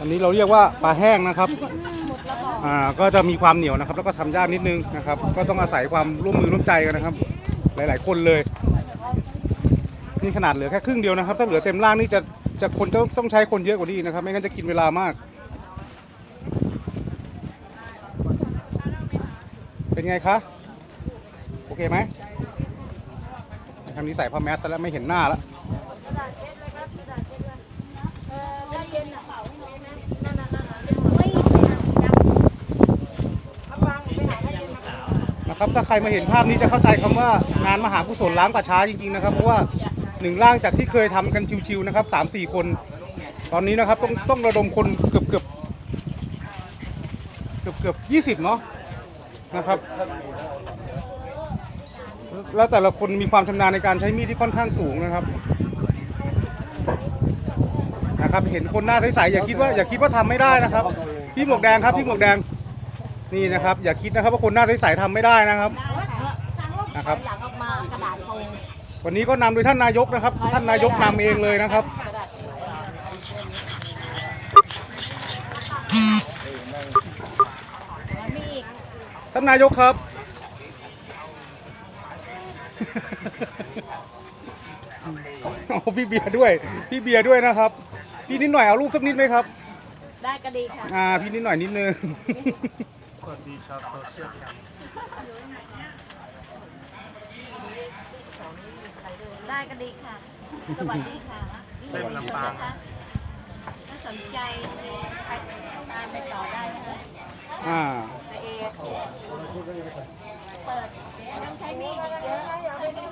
อันนี้เราเรียกว่าปลาแห้งนะครับอ่าก็จะมีความเหนียวนะครับ แล้วก็ทำยากนิดนึงนะครับ ก็ต้องอาศัยความร่วมมือร่วมใจกันนะครับ หลาย ๆ คนเลยนี่ขนาดเหลือแค่ครึ่งเดียวนะครับ ถ้าเหลือเต็มร่างนี่จะจะคนต้องต้องใช้คนเยอะกว่านี้นะครับ ไม่งั้นจะกินเวลามาก เป็นไงคะโอเคไหมทำนี้ใส่ผ้าแมสต่แล้วไม่เห็นหน้าแล้ว นะครับถ้าใครมาเห็นภาพนี้จะเข้าใจคำว่างานมหากุศลล้างป่าช้าจริงๆนะครับเพราะว่าหนึ่งร่างจากที่เคยทำกันชิวๆนะครับสามสี่คน ตอนนี้นะครับต้องต้องระดมคนเกือบเกือบเกือบเกือบยี่สิบเนาะนะครับ แล้วแต่ละคนมีความชำนาญในการใช้มีดที่ค่อนข้างสูงนะครับนะครับ เห็นคนหน้าใสๆอย่าคิดว่าอย่าคิดว่าทำไม่ได้นะครับ พี่หมวกแดงครับพี่หมวกแดง นี่นะครับ อย่าคิดนะครับว่าคนหน้าใสๆทำไม่ได้นะครับ นะครับ หลังออกมากระดาษโตวันนี้ก็นำโดยท่านนายกนะครับ ท่านนายกนำเองเลยนะครับมีอีกท่านนายกครับ โอ้พี่เบียร์ด้วย พี่เบียร์ด้วยนะครับ พี่นิดหน่อยเอารูปสักนิดไหมครับ ได้ก็ดีค่ะ อ่า พี่นิดหน่อยนิดนึง ได้ก็ดีค่ะ สวัสดีค่ะเล่นลำปางถ้าสนใจตามไปต่อได้นะคะอ่าไปเองเปิดต้องใช้มีดอีกเยอะไม่เป็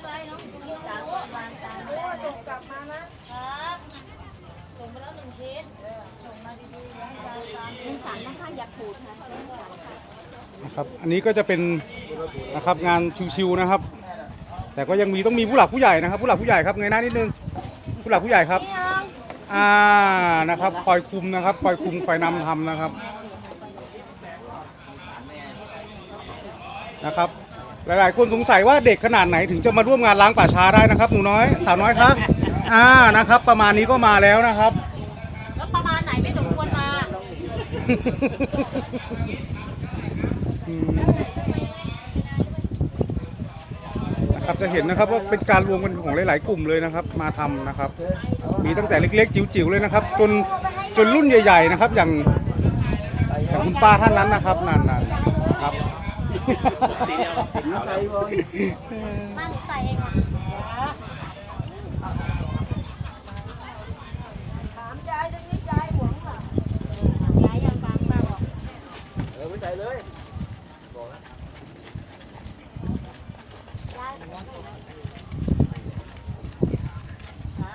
นไรน้องสามวันวางตามได้ส่งกลับมานะครับส่งไปแล้วหนึ่งชิ้นส่งมาดีๆแล้วจานจานนะคะอย่าขูดค่ะนะครับอันนี้ก็จะเป็นนะครับงานชิวๆนะครับ แต่ก็ยังมีต้องมีผู้หลักผู้ใหญ่นะครับ ผู้หลักผู้ใหญ่ครับเงยหน้านิดนึงผู้หลักผู้ใหญ่ครับอ่านะครับ คอยคุมนะครับคอยคุมคอยนำทำนะครับนะครับ หลายๆ คนสงสัยว่าเด็กขนาดไหนถึงจะมาร่วมงานล้างป่าช้าได้นะครับหนูน้อยสาวน้อยครับอ่านะครับ ประมาณนี้ก็มาแล้วนะครับ นะครับจะเห็นนะครับว่าเป็นการรวมกันของหลาย ๆ กลุ่มเลยนะครับ มาทำนะครับ มีตั้งแต่เล็ก ๆ จิ๋ว ๆ เลยนะครับ จนจนรุ่นใหญ่ ๆ นะครับ อย่างอย่างคุณป้าท่านนั้นนะครับนั่นๆนะครับตั้งใส่เองอะถามยายตรงนี้ยายหวงเหรอยายยังฟังป้าบอก เอไม่ใส่เลยยาย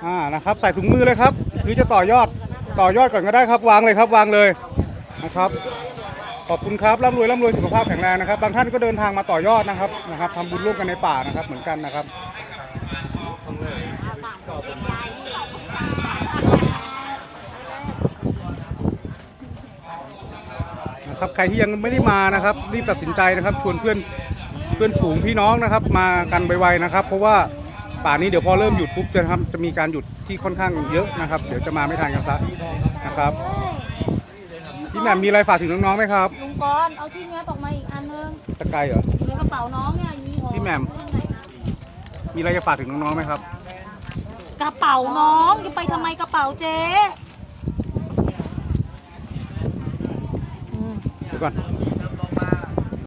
อ่านะครับ ใส่ถุงมือเลยครับ หรือจะต่อยอดต่อยอดก่อนก็ได้ครับวางเลยครับวางเลยนะครับขอบคุณครับร่ำรวยร่ำรวยสุขภาพแข็งแรงนะครับบางท่านก็เดินทางมาต่อยอดนะครับนะครับทำบุญร่วมกันในป่านะครับเหมือนกันนะครับ นะครับ ใครที่ยังไม่ได้มานะครับรีบตัดสินใจนะครับ ชวนเพื่อนเพื่อนฝูงพี่น้องนะครับ มากันไวๆนะครับ เพราะว่าป่านี้เดี๋ยวพอเริ่มหยุดปุ๊บจะทำจะมีการหยุดที่ค่อนข้างเยอะนะครับ เดี๋ยวจะมาไม่ทันกันซะนะครับพี่แหม่มมีอะไรฝากถึงน้องๆไหมครับลุงกรณ์เอาที่เนี้ยออกมาอีกอันนึงตะไคร้เหรอ อยู่ในกระเป๋าน้องเนี่ยมีห่อพี่แหม่ม มีอะไรจะฝากถึงน้องๆไหมครับ กระเป๋าน้องจะไปทำไมกระเป๋าเจ๊ còn